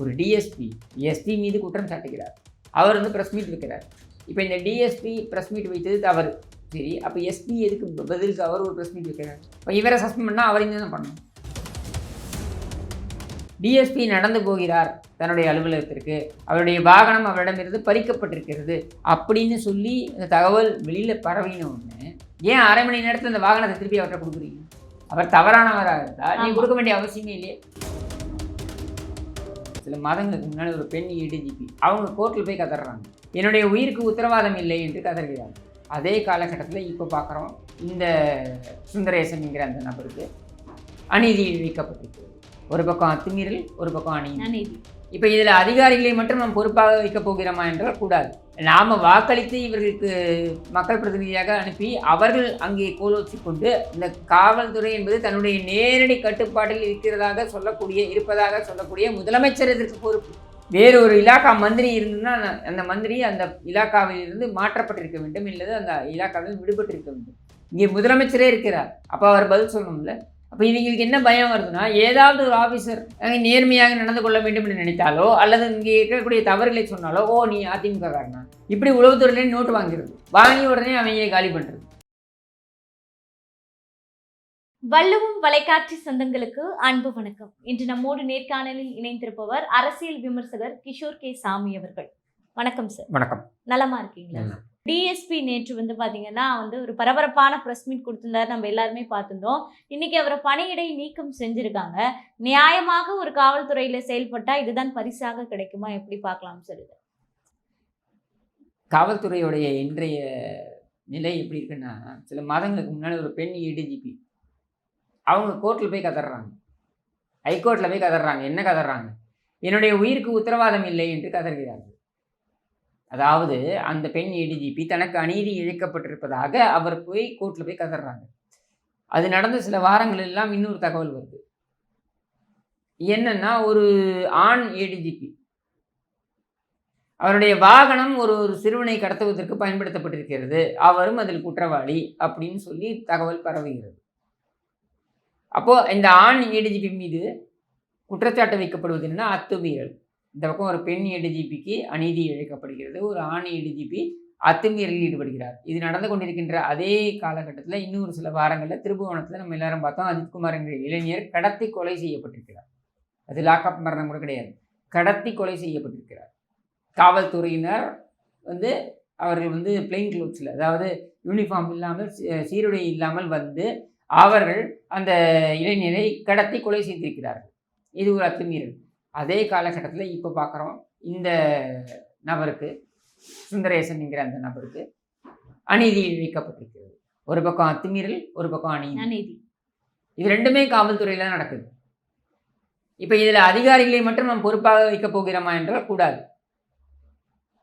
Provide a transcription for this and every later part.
ஒரு DSP SP மீது குற்றம் சாட்டுகிறார். அவர் வந்து ப்ரெஸ் மீட் வைக்கிறார். இப்போ இந்த டிஎஸ்பி ப்ரெஸ் மீட் வைத்தது தவறு. சரி அப்போ எஸ்பி எதுக்கு பதிலுக்கு அவர் ஒரு ப்ரெஸ் மீட் வைக்கிறார்? இப்போ இவரை சஸ்பெண்ட் பண்ணால் அவரையும் தான் பண்ணணும்? டிஎஸ்பி நடந்து போகிறார் தன்னுடைய அலுவலகத்திற்கு. அவருடைய வாகனம் அவரிடமிருந்து பறிக்கப்பட்டிருக்கிறது அப்படின்னு சொல்லி இந்த தகவல் வெளியில் பரவின உடனே ஏன் அரை மணி நேரத்தில் இந்த வாகனத்தை திருப்பி அவர்கிட்ட கொடுக்குறீங்க? அவர் தவறானவராக இருந்தால் நீ ஆமா. கொடுக்க வேண்டிய அவசியமே இல்லையே. சில மாதங்களுக்கு முன்னாடி ஒரு பெண் ஏடிஜிபி அவங்க கோர்ட்டில் போய் கதறாங்க. என்னுடைய உயிருக்கு உத்தரவாதம் இல்லை என்று கதறுகிறாங்க அதே காலகட்டத்தில் இப்போ பார்க்குறோம் இந்த சுந்தரேசன் என்கிற அந்த நபருக்கு அநீதி இழைக்கப்பட்டிருக்கிறது ஒரு பக்கம் அத்துமீறல் ஒரு பக்கம் அநீதி. அநீதி. இப்போ இதில் அதிகாரிகளை மட்டும் நாம் பொறுப்பாக வைக்கப் போகிறோமா என்றால் கூடாது. நாம் வாக்களித்து இவர்களுக்கு மக்கள் பிரதிநிதியாக அனுப்பி அவர்கள் அங்கே கோலோச்சி கொண்டு இந்த காவல்துறை என்பது தன்னுடைய நேரடி கட்டுப்பாட்டில் இருக்கிறதாக சொல்லக்கூடிய இருப்பதாக சொல்லக்கூடிய முதலமைச்சர் இதற்கு பொறுப்பு. வேறு ஒரு இலாக்கா மந்திரி இருந்ததுன்னா அந்த- மந்திரி அந்த இலாக்காவில் இருந்து மாற்றப்பட்டிருக்க வேண்டும் இல்லது அந்த இலாக்காவில் விடுபட்டிருக்க வேண்டும். இங்கே முதலமைச்சரே இருக்கிறார். அப்போ அவர் பதில் சொல்லணும்ல? அப்போ இவங்களுக்கு என்ன பயம் வருதுன்னா ஏதாவது ஒரு ஆஃபீஸர் நேர்மையாக நடந்து கொள்ள வேண்டும் என்று நினைத்தாலோ அல்லது இங்கே இருக்கக்கூடிய தவறுகளை சொன்னாலோ ஓ நீ அதிமுக காரனா? இப்படி உளவுத்துறையிலே நோட்டு வாங்கிறது. வாங்கி உடனே அவங்க காலி பண்ணுறது வள்ளுவம் வலைக்காட்சி சொந்தங்களுக்கு அன்பு வணக்கம். இன்று நம்மோடு நேர்காணலில் இணைந்திருப்பவர் அரசியல் விமர்சகர் கிஷோர் கே சாமி அவர்கள். வணக்கம் சார். வணக்கம். நலமா இருக்கீங்களா. டிஎஸ்பி நேற்று வந்து பார்த்தீங்கன்னா வந்து ஒரு பரபரப்பான ப்ரெஸ் மீட் கொடுத்துருந்தாரு. நம்ம எல்லாருமே பார்த்துருந்தோம். இன்னைக்கு அவரை பணியிடை நீக்கம் செஞ்சுருக்காங்க. நியாயமாக ஒரு காவல்துறையில் செயல்பட்டால் இதுதான் பரிசாக கிடைக்குமா? எப்படி பார்க்கலாம் சொல்லுது காவல்துறையுடைய இன்றைய நிலை எப்படி இருக்குன்னா சில மாதங்களுக்கு முன்னாடி ஒரு பெண் ஏடிஜிபி அவங்க கோர்ட்டில் போய் கதறாங்க. ஹைகோர்ட்டில் போய் கதறாங்க. என்ன கதறாங்க? என்னுடைய உயிருக்கு உத்தரவாதம் இல்லை என்று கதறுகிறார்கள். அதாவது அந்த பெண் ஏடிஜிபி தனக்கு அநீதி இழைக்கப்பட்டிருப்பதாக அவர் போய் கோர்ட்டில் போய் கதறாங்க. அது நடந்த சில வாரங்கள் எல்லாம் இன்னொரு தகவல் வருது. என்னன்னா ஒரு ஆண் ஏடிஜிபி அவருடைய வாகனம் ஒரு ஒரு சிறுவனை கடத்துவதற்கு பயன்படுத்தப்பட்டிருக்கிறது. அவரும் அதில் குற்றவாளி அப்படின்னு சொல்லி தகவல் பரவுகிறது. அப்போ இந்த ஆண் ஏடிஜிபி மீது குற்றச்சாட்டு வைக்கப்படுவது என்னன்னா அத்துமீறல். இந்த பக்கம் ஒரு பெண் ஏடிஜிபிக்கு அநீதி இழைக்கப்படுகிறது. ஒரு ஆண் ஏடிஜிபி அத்துமீறலில் ஈடுபடுகிறார். இது நடந்து கொண்டிருக்கின்ற அதே காலகட்டத்தில் இன்னொரு சில வாரங்களில் திருபுவனத்தில் நம்ம எல்லாரும் பார்த்தோம். அஜித்குமார் என்கிற இளைஞர் கடத்தி கொலை செய்யப்பட்டிருக்கிறார். அது லாக்அப் மரணம் கூட கிடையாது. கடத்தி கொலை செய்யப்பட்டிருக்கிறார். காவல்துறையினர் வந்து அவர்கள் வந்து பிளெயின் க்ளோத்ஸில் அதாவது யூனிஃபார்ம் இல்லாமல் சீருடை இல்லாமல் வந்து அவர்கள் அந்த இளைஞரை கடத்தி கொலை செய்திருக்கிறார்கள். இது ஒரு அத்துமீறல். அதே காலகட்டத்தில் இப்போ பார்க்குறோம் இந்த நபருக்கு சுந்தரேசன் என்கிற அந்த நபருக்கு அநீதி இழைக்கப்பட்டிருக்கிறது ஒரு பக்கம் அத்துமீறல் ஒரு பக்கம் அநீதி. அநீதி. இது ரெண்டுமே காவல்துறையில் தான் நடக்குது. இப்போ இதில் அதிகாரிகளை மட்டும் நாம் பொறுப்பாக வைக்கப் போகிறோமா என்றால் கூடாது.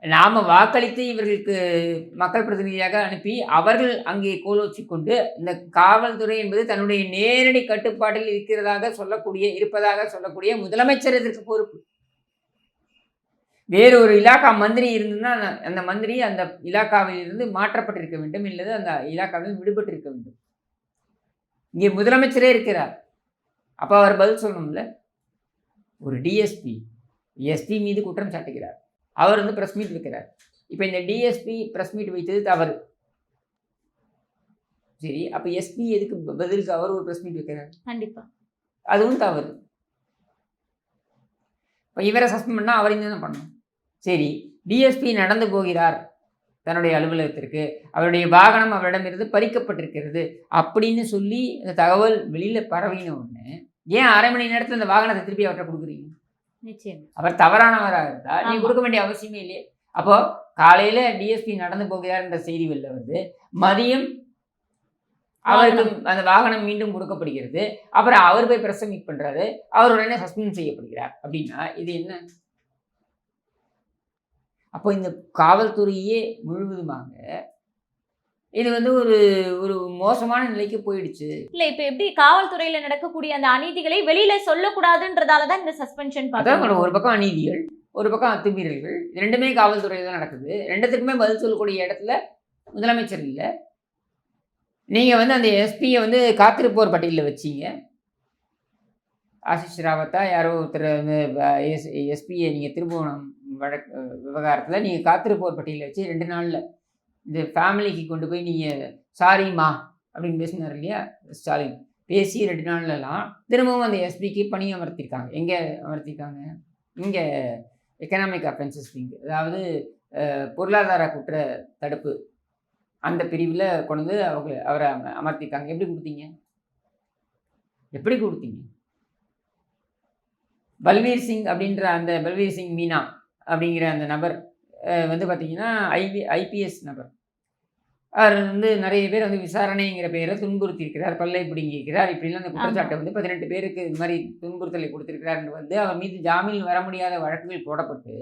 நாம் வாக்களித்து இவர்களுக்கு மக்கள் பிரதிநிதியாக அனுப்பி அவர்கள் அங்கே கோலோச்சி கொண்டு இந்த காவல்துறை என்பது தன்னுடைய நேரடி கட்டுப்பாட்டில் இருக்கிறதாக சொல்லக்கூடிய இருப்பதாக சொல்லக்கூடிய முதலமைச்சர் இதற்கு பொறுப்பு. வேறு ஒரு இலாக்கா மந்திரி இருந்ததுன்னா அந்த- அந்த மந்திரி அந்த இலாக்காவில் இருந்து மாற்றப்பட்டிருக்க வேண்டும் இல்லது அந்த இலாக்காவில் விடுபட்டிருக்க வேண்டும். இங்கே முதலமைச்சரே இருக்கிறார். அப்போ அவர் பதில் சொல்லணும்ல? ஒரு டிஎஸ்பி எஸ்பி மீது குற்றம் சாட்டுகிறார். அவர் வந்து ப்ரெஸ் மீட் வைக்கிறார். இப்போ இந்த டிஎஸ்பி ப்ரெஸ் மீட் வைத்தது தவறு. சரி அப்போ எஸ்பி எதுக்கு பதிலுக்கு அவர் ஒரு ப்ரெஸ் மீட் வைக்கிறார்? கண்டிப்பா. அதுவும் தவறு. இப்போ இவரை சஸ்பெண்ட் பண்ணால் அவரையும் தான் பண்ணணும்? சரி டிஎஸ்பி நடந்து போகிறார் தன்னுடைய அலுவலகத்திற்கு. அவருடைய வாகனம் அவரிடமிருந்து பறிக்கப்பட்டிருக்கிறது அப்படின்னு சொல்லி இந்த தகவல் வெளியில் பரவின உடனே ஏன் அரை மணி நேரத்தில் இந்த வாகனத்தை திருப்பி அவர்கிட்ட கொடுக்குறீங்க? அவர் தவறானவராக இருந்தால் நீ. கொடுக்க வேண்டிய அவசியமே இல்லையே. அப்போ காலையில டிஎஸ்பி நடந்து போகிறார் என்ற செய்தி வெளில வந்து மதியம் அவருக்கு அந்த வாகனம் மீண்டும் கொடுக்கப்படுகிறது. அப்புறம் அவர் போய் பிரஸ் மீட் பண்றாரு. அவர் உடனே சஸ்பெண்ட் செய்யப்படுகிறார். அப்படின்னா இது என்ன? அப்போ இந்த காவல்துறையே முழுவதுமாக இது வந்து ஒரு ஒரு மோசமான நிலைக்கு போயிடுச்சு. இல்ல இப்ப எப்படி காவல்துறையில நடக்கக்கூடிய அந்த அநீதிகளை வெளியில சொல்லக்கூடாதுன்றதாலதான் இந்த சஸ்பென்ஷன் சொல்றேன், ஒரு பக்கம் அநீதிகள் ஒரு பக்கம் அத்துமீறல்கள் இது ரெண்டுமே காவல்துறையில் தான் நடக்குது. ரெண்டுத்துக்குமே பதில் சொல்லக்கூடிய இடத்துல முதலமைச்சர் இல்லை. நீங்கள் வந்து அந்த எஸ்பியை வந்து காத்திருப்போர் பட்டியலில் வச்சீங்க. ஆசிஷ் ராவத்தா யாரோ ஒருத்தர் வந்து எஸ் எஸ்பியை நீங்கள் திருபுவனம் வழக்கு விவகாரத்தில் நீங்கள் காத்திருப்போர் பட்டியலில் வச்சு ரெண்டு நாளில் இந்த ஃபேமிலிக்கு கொண்டு போய் நீங்கள் சாரிம்மா அப்படின்னு பேசினார் இல்லையா ஸ்டாலின். பேசி ரெண்டு நாள்லலாம் திரும்பவும் அந்த எஸ்பிக்கு பணி அமர்த்திருக்காங்க. எங்கே அமர்த்திருக்காங்க? இங்கே எக்கனாமிக் அஃபென்சஸ் விங் அதாவது பொருளாதார குற்ற தடுப்பு. அந்த பிரிவில் கொண்டு வந்து அவங்க அவரை அமர்த்திருக்காங்க. எப்படி கொடுத்தீங்க? எப்படி கொடுத்தீங்க? பல்வீர் சிங் அப்படின்ற அந்த பல்வீர் சிங் மீனா அப்படிங்கிற அந்த நபர் வந்து பார்த்தீங்கன்னா ஐபி ஐபிஎஸ் நபர். அவர் வந்து நிறைய பேர் வந்து விசாரணைங்கிற பெயரை துன்புறுத்தியிருக்கிறார் பல்லை பிடுங்கியிருக்கிறார். இப்படிலாம் அந்த குற்றச்சாட்டை வந்து பதினெட்டு பேருக்கு இது மாதிரி துன்புறுத்தலை கொடுத்திருக்கிறார்னு வந்து அவர் மீது ஜாமீன் வர முடியாத வழக்குகள் போடப்பட்டு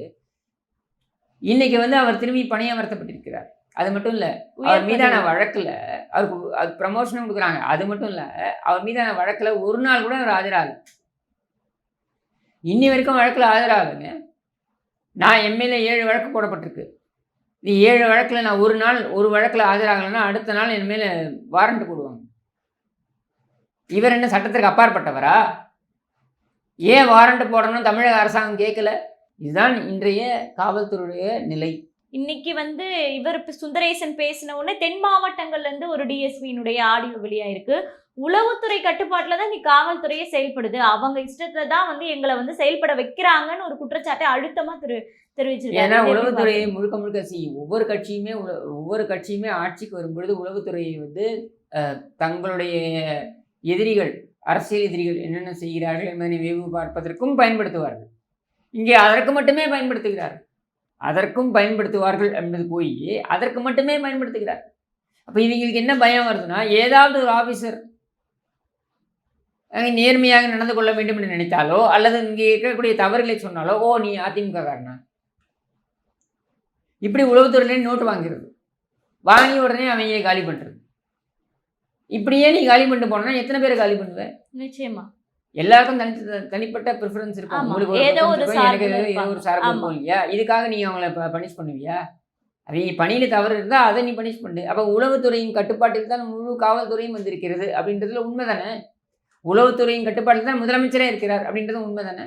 இன்னைக்கு வந்து அவர் திரும்பி பணியமர்த்தப்பட்டிருக்கிறார். அது மட்டும் இல்லை அவர் மீதான. வழக்குல அவருக்கு அது ப்ரமோஷனும் கொடுக்குறாங்க. அது மட்டும் இல்ல அவர் மீதான வழக்குல ஒரு நாள் கூட அவர் ஆஜராகல. இன்னி வரைக்கும் வழக்குல ஆஜராகுங்க நான் எம்எல்ஏ ஏழு வழக்கு போடப்பட்டிருக்கு. நீ ஏழு வழக்கில் நான் ஒரு நாள் ஒரு வழக்கில் ஆஜராகலைன்னா அடுத்த நாள் என் மேல வாரண்ட் போடுவாங்க. இவர் என்ன சட்டத்திற்கு அப்பாற்பட்டவரா? ஏன் வாரண்ட் போடணும் தமிழக அரசாங்கம் கேட்கல? இதுதான் இன்றைய காவல்துறையுடைய நிலை. இன்னைக்கு வந்து இவர் சுந்தரேசன் பேசின உடனே தென் மாவட்டங்கள்ல இருந்து ஒரு டிஎஸ்பியினுடைய ஆடியோ வெளியாயிருக்கு. உளவுத்துறை கட்டுப்பாட்டுல தான் நீ காவல்துறையே செயல்படுது. அவங்க இஷ்டத்துல தான் வந்து எங்களை வந்து செயல்பட வைக்கிறாங்கன்னு ஒரு குற்றச்சாட்டை அழுத்தமா தெரி ஏன்னா உளவுத்துறையை முழுக்க முழுக்க செய்யும் ஒவ்வொரு கட்சியுமே ஒவ்வொரு கட்சியுமே ஆட்சிக்கு வரும்பொழுது உளவுத்துறையை வந்து தங்களுடைய எதிரிகள் அரசியல் எதிரிகள் என்னென்ன செய்கிறார்கள் என்பதை வேவு பார்ப்பதற்கும் பயன்படுத்துவார்கள். இங்கே அதற்கு மட்டுமே பயன்படுத்துகிறார்கள். அதற்கும் பயன்படுத்துவார்கள் என்பது போய் அதற்கு மட்டுமே பயன்படுத்துகிறார் அப்போ இவங்களுக்கு என்ன பயம் வருதுன்னா ஏதாவது ஒரு ஆஃபீஸர் நேர்மையாக நடந்து கொள்ள வேண்டும் என்று நினைத்தாலோ அல்லது இங்கே இருக்கக்கூடிய தவறுகளை சொன்னாலோ ஓ நீ அதிமுக இப்படி உளவுத்துறையில நோட்டு வாங்கிறது. வாங்கி உடனே அவங்க காலி பண்ணுறது இப்படியே நீ காலி பண்ணிட்டு போனா எத்தனை பேர் காலி பண்ணுவ? நிச்சயமா. எல்லாருக்கும் தனி தனிப்பட்ட ப்ரிஃபரன்ஸ் இருக்கும். உங்களுக்கு ஏதோ ஒரு ஏதோ ஒரு. இருக்கும் இல்லையா இதுக்காக நீ அவங்கள பனிஷ் பண்ணுவியா? அவங்க பணியில் தவறு இருந்தால் அதை நீ பனிஷ் பண்ணு. அப்போ உளவுத்துறையின் கட்டுப்பாட்டில் தான் முழு காவல்துறையும் வந்திருக்கிறது அப்படின்றதுல உண்மை தானே? உளவுத்துறையின் கட்டுப்பாட்டில் தான் முதலமைச்சரே இருக்கிறார் அப்படின்றது உண்மை தானே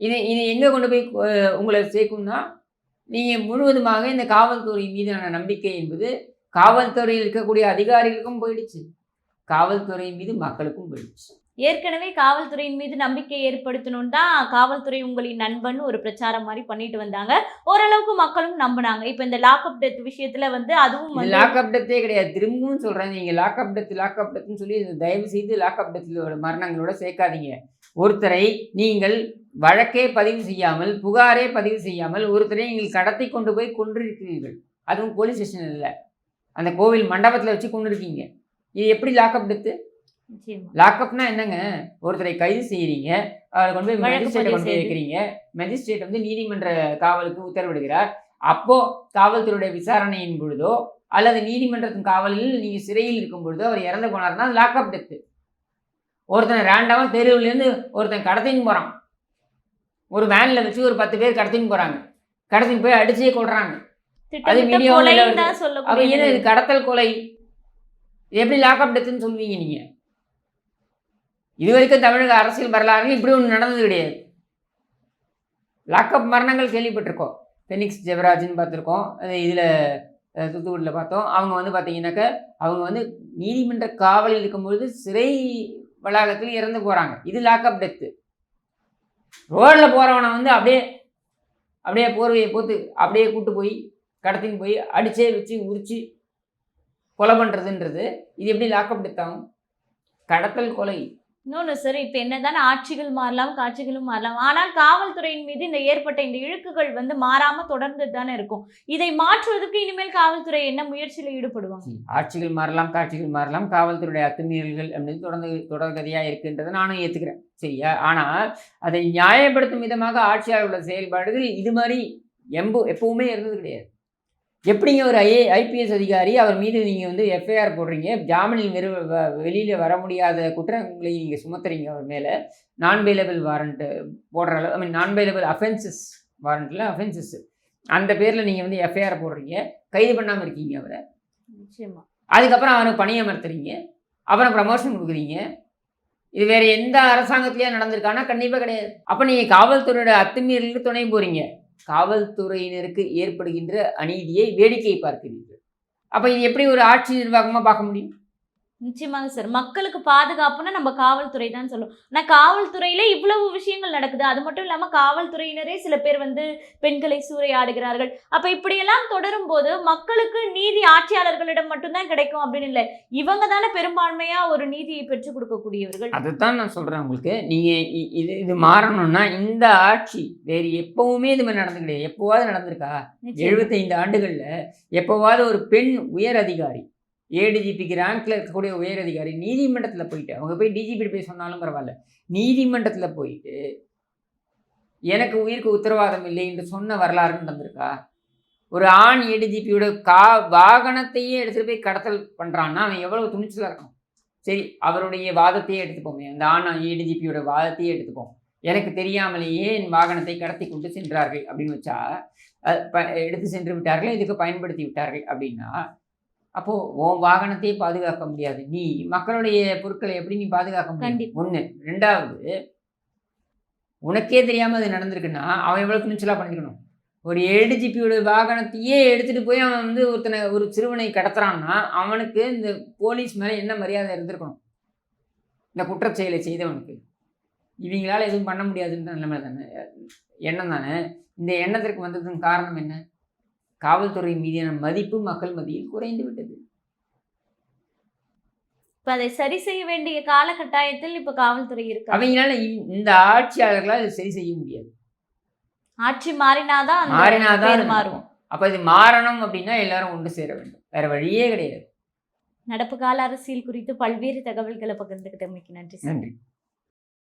இதை இது எங்கே கொண்டு போய் உங்களை சேர்க்கும்னா நீங்கள் முழுவதுமாக இந்த காவல்துறை மீதான நம்பிக்கை என்பது காவல்துறையில் இருக்கக்கூடிய அதிகாரிகளுக்கும் போயிடுச்சு. காவல்துறை மீது மக்களுக்கும் போயிடுச்சு. ஏற்கனவே காவல்துறையின் மீது நம்பிக்கை ஏற்படுத்தணும் தான் காவல்துறை உங்களின் நண்பன் ஒரு பிரச்சாரம் மாதிரி பண்ணிட்டு வந்தாங்க. ஓரளவுக்கு மக்களும் நம்பினாங்க. இப்ப இந்த லாக்அப் டெத் விஷயத்துல வந்து அதுவும் லாக்அப் டெத்தே கிடையாது. திரும்பவும் சொல்கிறேன் நீங்கள் லாக்அப் டெத் லாக்அப் டெத்னு சொல்லி தயவு செய்து லாக்அப் டெத்தில் மரணங்களோட சேர்க்காதீங்க. ஒருத்தரை நீங்கள் வழக்கே பதிவு செய்யாமல் புகாரே பதிவு செய்யாமல் ஒருத்தரை நீங்கள் கடத்தி கொண்டு போய் கொண்டிருக்கிறீர்கள் அதுவும் போலீஸ் ஸ்டேஷன் இல்லை. அந்த கோவில் மண்டபத்தில் வச்சு கொண்டிருக்கீங்க இது எப்படி லாக்அப் டெத்து லாக்அப்னா என்னங்க? ஒருத்தரை கைது செய்கிறீங்க அவரை கொண்டு போய் பதிவு கொண்டு போய். வைக்கிறீங்க. மெஜிஸ்ட்ரேட் வந்து நீதிமன்ற காவலுக்கு உத்தரவிடுகிறார். அப்போ காவல்துறையுடைய விசாரணையின் பொழுதோ அல்லது நீதிமன்றத்தின் காவலில் நீங்க சிறையில் இருக்கும் பொழுதோ அவர் இறந்து போனார்னா அது லாக்அப் டெத்து ஒருத்தன் ரேண்டமாக தெருவுலேருந்து ஒருத்தன் கடத்தின்னு போகிறான் ஒரு வேனில் வச்சு ஒரு பத்து பேர் கடத்தின்னு போகிறாங்க கடத்தின்னு போய் அடிச்சே கொள்றாங்க ஏன்னா இது. கடத்தல் கொலை. எப்படி லாக்அப் டெத்துன்னு சொல்லுவீங்க நீங்க? இது வரைக்கும் தமிழக அரசியல் வரலாறுகள் இப்படி ஒன்று நடந்தது கிடையாது. லாக்அப் மரணங்கள் கேள்விப்பட்டிருக்கோம். ஃபெனிக்ஸ் ஜெவராஜ்னு பார்த்துருக்கோம். அது இதில் தூத்துக்குடியில் பார்த்தோம். அவங்க வந்து பார்த்தீங்கன்னாக்க அவங்க வந்து நீதிமன்ற காவலில் இருக்கும்பொழுது சிறை வளாகத்தில் இறந்து போகிறாங்க இது லாக்அப் டெத்து ரோடில் போகிறவனை வந்து அப்படியே அப்படியே போர்வையை போத்து அப்படியே கூட்டு போய் கடத்தின்னு போய் அடிச்சே வச்சு உரிச்சு கொலை பண்ணுறதுன்றது இது எப்படி லாக்அப் டெத் ஆகும்? கடத்தல் கொலை. இன்னொன்று சார் இப்போ என்னதான் ஆட்சிகள் மாறலாம் காட்சிகளும் மாறலாம். ஆனால் காவல்துறையின் மீது இந்த ஏற்பட்ட இந்த இழுக்குகள் வந்து மாறாம தொடர்ந்து தானே இருக்கும். இதை மாற்றுவதற்கு இனிமேல் காவல்துறை என்ன முயற்சியில் ஈடுபடுவாங்க? ஆட்சிகள் மாறலாம் காட்சிகள் மாறலாம் காவல்துறையுடைய அத்துமீறல்கள் அப்படின்னு தொடர்ந்து தொடர்கதையாக இருக்குன்றதை நானும் ஏற்றுக்கிறேன் சரியா? ஆனால் அதை நியாயப்படுத்தும் விதமாக ஆட்சியாளர்களோட செயல்பாடுகள் இது மாதிரி எம்பு எப்பவுமே இருந்தது கிடையாது. எப்படிங்க ஒரு ஐஏ ஐபிஎஸ் அதிகாரி அவர் மீது நீங்கள் வந்து எஃப்ஐஆர் போடுறீங்க ஜாமீனில் வெறு வெளியில் வர முடியாத குற்றங்களை நீங்கள் சுமத்துறீங்க அவர் மேலே நான் பெயிலபிள் வாரண்ட்டு போடுற அளவு ஐ மீன் நான் பெயிலபிள் அஃபென்சஸ் வாரண்ட்டில் அஃபென்சஸ் அந்த பேரில் நீங்கள் வந்து எஃப்ஐஆர் போடுறீங்க கைது பண்ணாமல் இருக்கீங்க அவரை. நிச்சயமா. அதுக்கப்புறம் அவனுக்கு பணியமர்த்துறீங்க அப்புறம் ப்ரமோஷன் கொடுக்குறீங்க. இது வேற எந்த அரசாங்கத்திலயும் நடந்திருக்கானா கண்டிப்பா கிடையாது. அப்ப நீங்க காவல்துறையோட அத்துமீறலுக்கு துணை போறீங்க. காவல்துறையினருக்கு ஏற்படுகின்ற அநீதியை வேடிக்கை பார்க்கிறீர்கள். அப்போ இது எப்படி ஒரு ஆட்சி நிர்வாகமாக பார்க்க முடியும்? நிச்சயமாக சார். மக்களுக்கு பாதுகாப்புன்னா நம்ம காவல்துறை தான் சொல்லும். ஆனா காவல்துறையில இவ்வளவு விஷயங்கள் நடக்குது. அது மட்டும் இல்லாம காவல்துறையினரே சில பேர் வந்து பெண்களை சூறையாடுகிறார்கள். அப்ப இப்படியெல்லாம் தொடரும் போது மக்களுக்கு நீதி ஆட்சியாளர்களிடம் மட்டும்தான் கிடைக்கும் அப்படின்னு இல்லை. இவங்க தானே பெரும்பான்மையா ஒரு நீதியை பெற்றுக் கொடுக்கக்கூடியவர்கள். அதைத்தான் நான் சொல்றேன் உங்களுக்கு. நீங்க இது இது மாறணும்னா இந்த ஆட்சி வேறு எப்பவுமே இது மாதிரி நடந்து கிடையாது எப்போவாவது நடந்திருக்கா. எழுபத்தைந்து ஆண்டுகள்ல எப்போவாவது ஒரு பெண் உயர் அதிகாரி ஏடிஜிபிக்கு ரேங்க்ல இருக்கக்கூடிய உயர் அதிகாரி நீதிமன்றத்தில் போயிட்டு அவங்க போய் டிஜிபி போய் சொன்னாலும் பரவாயில்ல. நீதிமன்றத்தில் போயிட்டு எனக்கு உயிருக்கு உத்தரவாதம் இல்லை என்று சொன்ன வரலாறு நடந்திருக்கா ஒரு ஆண் ஏடிஜிபியோட கா வாகனத்தையே எடுத்துகிட்டு போய் கடத்தல் பண்ணுறான்னா அவன் எவ்வளவு துணிச்சலாக இருக்கணும் சரி அவருடைய வாதத்தையே எடுத்துப்போமே. அந்த ஆண் ஏடிஜிபியோட வாதத்தையே எடுத்துப்போம். எனக்கு தெரியாமலேயே என் வாகனத்தை கடத்தி கொண்டு சென்றார்கள் அப்படின்னு வச்சா ப- எடுத்து சென்று விட்டார்கள்? இதுக்கு பயன்படுத்தி விட்டார்கள் அப்படின்னா அப்போ உன் வாகனத்தையே பாதுகாக்க முடியாது. நீ மக்களுடைய பொருட்களை எப்படி நீ பாதுகாக்க முடியும். ஒண்ணு. ரெண்டாவது உனக்கே தெரியாம அது நடந்திருக்குன்னா அவன் எவ்வளவு துணிச்சலா பண்ணிக்கணும்? ஒரு ஏடிஜிபியோட வாகனத்தையே எடுத்துட்டு போய் அவன் வந்து ஒருத்தனை ஒரு சிறுவனை கடத்துறான்னா அவனுக்கு இந்த போலீஸ் மேல என்ன மரியாதை இருந்திருக்கணும்? இந்த குற்றச் செயலை செய்தவனுக்கு. இவங்களால எதுவும் பண்ண முடியாதுன்ற நிலைமை தானே எண்ணம் தானே? இந்த எண்ணத்திற்கு வந்ததுக்கு காரணம் என்ன? காவல்துறை மீதான மதிப்பு மக்கள் மத்தியில் குறைந்து விட்டது. இப்ப அதை சரி செய்ய வேண்டிய காலகட்டாயத்தில் இப்ப காவல்துறை இருக்கு அவங்களால இந்த ஆட்சியாளர்களால் அதை சரி செய்ய முடியாது. ஆட்சி மாறினாதான் மாறினாதான் மாறும். அப்ப இது மாறணும் அப்படின்னா எல்லாரும் ஒன்று சேர வேண்டும். வேற வழியே கிடையாது. நடப்பு கால அரசியல் குறித்து பல்வேறு தகவல்களை பகிர்ந்துகிட்டமைக்கு நன்றி நன்றி.